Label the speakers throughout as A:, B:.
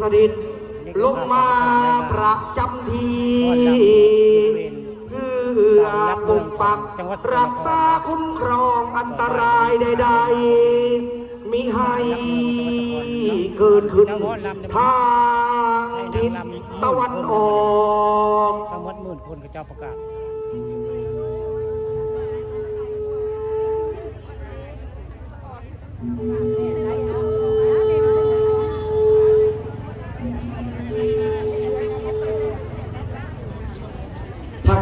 A: สริดลงมาประจำทีเพื่อปกปักรักษาคุ้มครองอันตรายใดๆมิให้เกิดขึ้นทางทิศตะวันออก
B: ทั้งหมดหมื่นคนก็เจ้าประกาศ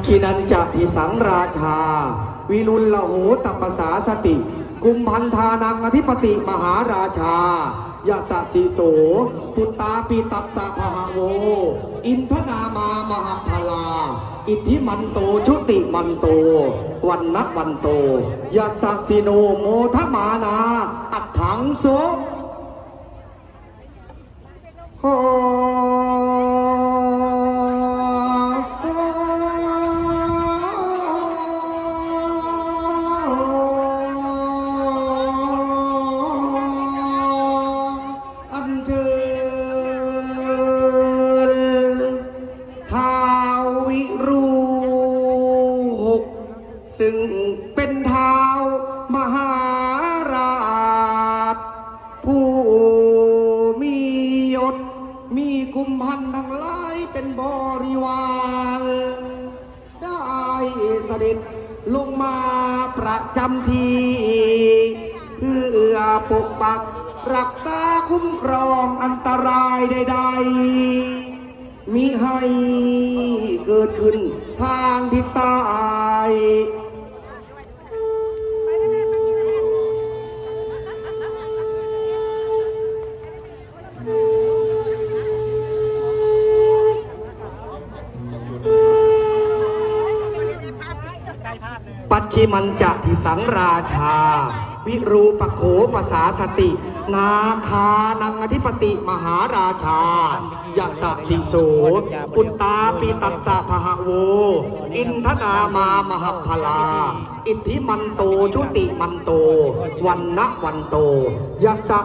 A: ทักขินันจะทิสังราชา วิรุลละโหตัปสาสติ กุมพันธานังอธิปติมหาราชายะสะสีโส ปุตตาปีตัสสะพหโว อินทนามามหพลา อิทธิมันโตชุติมันโต วันนะวันโตยัสสะสีโนโมทมานา อัตถังโสขอ ท้าววิรูหก ซึ่งเป็นเท้าวมหาราช ผู้มียศ มีกุมพันธ์ทั้งหลายเป็นบริวารได้เสด็จลงมาประจำทีเพื่อปกปักรักษาคุ้มครองอันตรายใด ๆ มิให้เกิดขึ้นทางทิศใต้ปัจฉิมันจะทิสังราชา วิรูปโขปสาสติ นาคานังอธิปติมหาราชายักษะสิโสปุตตาปิตัสสะพหโว อินทนามามหพลา อิทธิมันโตชุติมันโต วันนะวันโตยักษะ